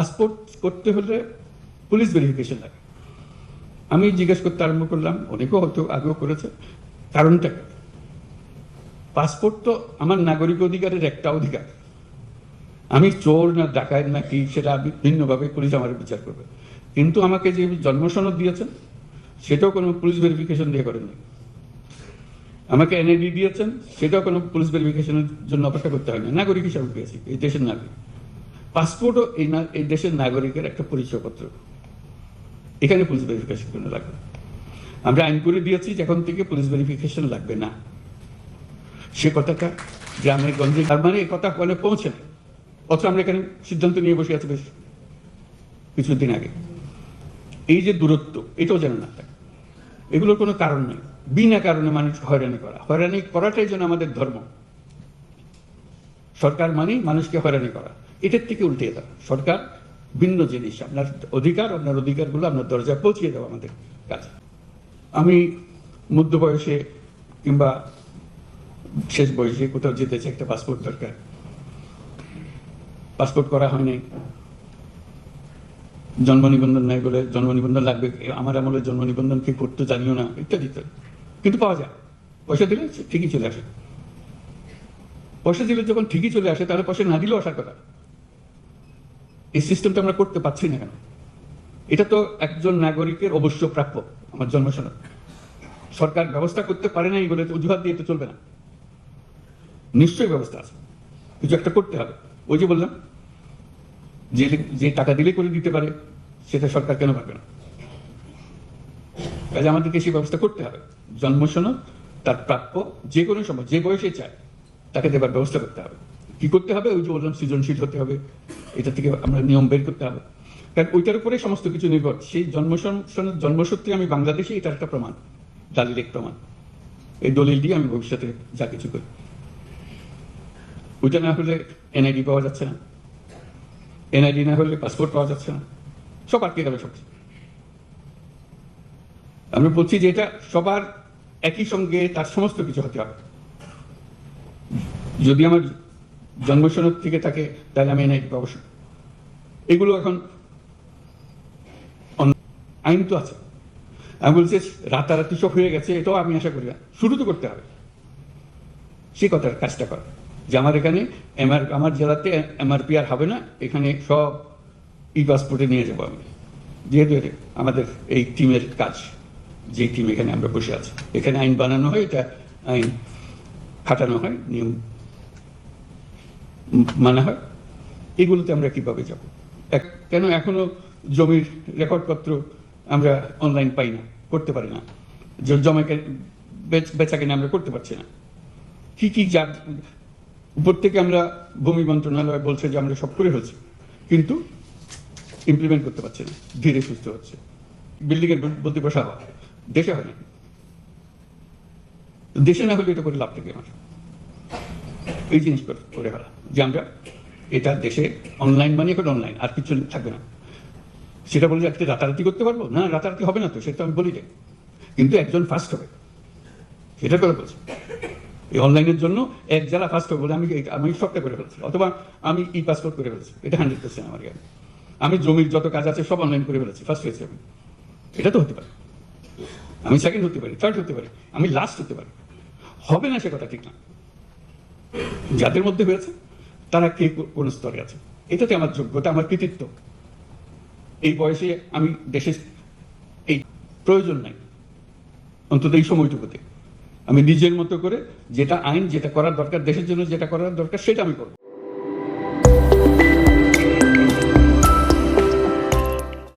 Passport করতে হলে police verification লাগে। আমি জিজ্ঞেস করতে আরম্ভ করলাম, অনেকেও হয়তো আগেও করেছে। কারণটা পাসপোর্ট তো আমার নাগরিক অধিকারের একটা অধিকার। আমি চোর না ডাকাত না কি, সেটা আমি ভিন্নভাবে পুলিশ আমার বিচার করবে। কিন্তু আমাকে যে জন্মসনদ দিয়েছেন, সেটাও কোনো পুলিশ ভেরিফিকেশন দিয়ে করেননি। আমাকে এনআইডি দিয়েছেন, সেটাও কোনো পুলিশ ভেরিফিকেশনের জন্য অপেক্ষা করতে হয়নি। নাগরিক হিসাবে পেয়েছি, এই দেশের নাগরিক। পাসপোর্টও এই না, এই দেশের নাগরিকের একটা পরিচয়পত্র। এখানে পুলিশ ভেরিফিকেশন লাগবে? আমরা আইন করে দিয়েছি যে এখন থেকে পুলিশ ভেরিফিকেশন লাগবে না। সে কথাটা গ্রামের গঞ্জে, তার মানে কথা ওখানে পৌঁছে না অথচ আমরা এখানে সিদ্ধান্ত নিয়ে বসে আছি বেশ কিছুদিন আগে। এই যে দূরত্ব, এটাও যেন না থাকে। এগুলোর কোনো কারণ নেই। বিনা কারণে মানুষ হয়রানি করা। হয়রানি করাটাই যেন আমাদের ধর্ম। সরকার মানেই মানুষকে হয়রানি করা। এটার থেকে উল্টে দেওয়া সরকার ভিন্ন জিনিস, আপনার অধিকার, আপনার অধিকারগুলো আপনার দরজায় পৌঁছিয়ে দেওয়া আমাদের কাছে। আমি মধ্য বয়সে কিংবা শেষ বয়সে কোথাও যেতে চাই, একটা পাসপোর্ট দরকার। পাসপোর্ট করা হয়নি। জন্ম নিবন্ধন নাই বলে জন্ম নিবন্ধন লাগবে, আমার আমলে জন্ম নিবন্ধন কি করতে জানিও না, ইত্যাদি ইত্যাদি। কিন্তু পাওয়া যায়। পয়সা দিলে ঠিকই চলে আসে। পয়সা দিলে যখন ঠিকই চলে আসে, তাহলে পয়সা না দিলেও আসার কথা। এই সিস্টেমটা আমরা করতে পারছি না কেন? এটা তো একজন নাগরিকের অবশ্য প্রাপ্য, আমার জন্মসনদ সরকার ব্যবস্থা করতে পারে নাই বলে অজুহাত দিয়ে তো চলবে না। নিশ্চয়ই ব্যবস্থা আছে। কিছু একটা করতে হবে। ওই যে বললাম, যে যে টাকা দিলে করে দিতে পারে, সেটা সরকার কেন পারবে না? কাজে আমাদেরকে সেই ব্যবস্থা করতে হবে। জন্মসনদ তার প্রাপ্য, যে কোনো সময়, যে বয়সে চায়, তাকে দেবার ব্যবস্থা করতে হবে। কি করতে হবে? ওই যে বললাম, সৃজনশীল হতে হবে। এটা থেকে আমরা নিয়ম বের করতে হবে। কারণ ওইটার উপরে সমস্ত কিছু নির্ভর। সেই জন্মসনদ জন্মসূত্রে আমি বাংলাদেশে এটার একটা প্রমাণ দালিলিক প্রমাণ। এই দলিল দিয়ে আমি ভবিষ্যতে যা কিছু করি। ওইটা না হলে এনআইডি পাওয়া যাচ্ছে না। এনআইডি না হলে পাসপোর্ট পাওয়া যাচ্ছে না। সব আটকে গেল সব আমরা বলছি যে এটা সবার একই সঙ্গে তার সমস্ত কিছু হতে হবে। যদি আমার জন্মসনদ থেকে তাকে এনআইডি পাবো এগুলো এখন আইন তো আছে। আমি বলছি, রাতারাতি সব হয়ে গেছে, এটাও আমি আশা করি না শুরু তো করতে হবে। সে কথার কাজটা কর। যে আমার এখানে এমআর আমার জেলাতে এমআরপি আর হবে না, এখানে সব ই পাসপোর্টে নিয়ে যাব আমি। যেহেতু আমাদের এই টিমের কাজ, যে টিম এখানে আমরা বসে আছি। এখানে আইন বানানো হয়, এটা আইন খাটানো হয়, নিয়ম মানা হয় এগুলোতে আমরা কীভাবে যাব? কেন এখনও জমির রেকর্ডপত্র আমরা অনলাইন পাই না, করতে পারি না? জমাকে বেচ- কিনা আমরা করতে পারছি না। কি কি যা উপর থেকে আমরা ভূমি মন্ত্রণালয় বলছে যে আমরা সব করে ফেলছি, কিন্তু ইমপ্লিমেন্ট করতে পারছি না, ধীরে সুস্থ হচ্ছে। বিল্ডিং এর বলতে বসা হয় দেশে হয় না। দেশে না হলে এটা করে লাভ থেকে আমার। এই জিনিস করে করে যে আমরা এটা দেশে অনলাইন মানে এখন অনলাইন আর কিছু থাকবে না। সেটা বলে আজকে রাতারাতি করতে পারব? না, রাতারাতি হবে না তো, সেটা আমি বলি কিন্তু একজন ফার্স্ট হবে। সেটা করে বলছি। এই অনলাইনের জন্য এক জেলা ফার্স্ট হবে বলে আমি আমি সবটা করে ফেলছি। অথবা আমি ই পাসপোর্ট করে ফেলছি। এটা হান্ড্রেড পার্সেন্ট আমার জ্ঞান। আমি জমির যত কাজ আছে সব অনলাইন করে ফেলেছি ফার্স্ট হয়েছি আমি। এটা তো হতে পারে। আমি সেকেন্ড হতে পারি থার্ড হতে পারি, আমি লাস্ট হতে পারি। হবে না সে কথা ঠিক না। যাদের মধ্যে হয়েছে তারা কে কোন স্তরে আছে? এটাতে আমার যোগ্যতা, আমার কৃতিত্ব। এই বয়সে আমি দেশে এই প্রয়োজন নাই। অন্তত এই সময়টুকুতে। আমি নিজের মতো করে যেটা আইন, যেটা করার দরকার, দেশের জন্য যেটা করার দরকার, সেটা আমি করব।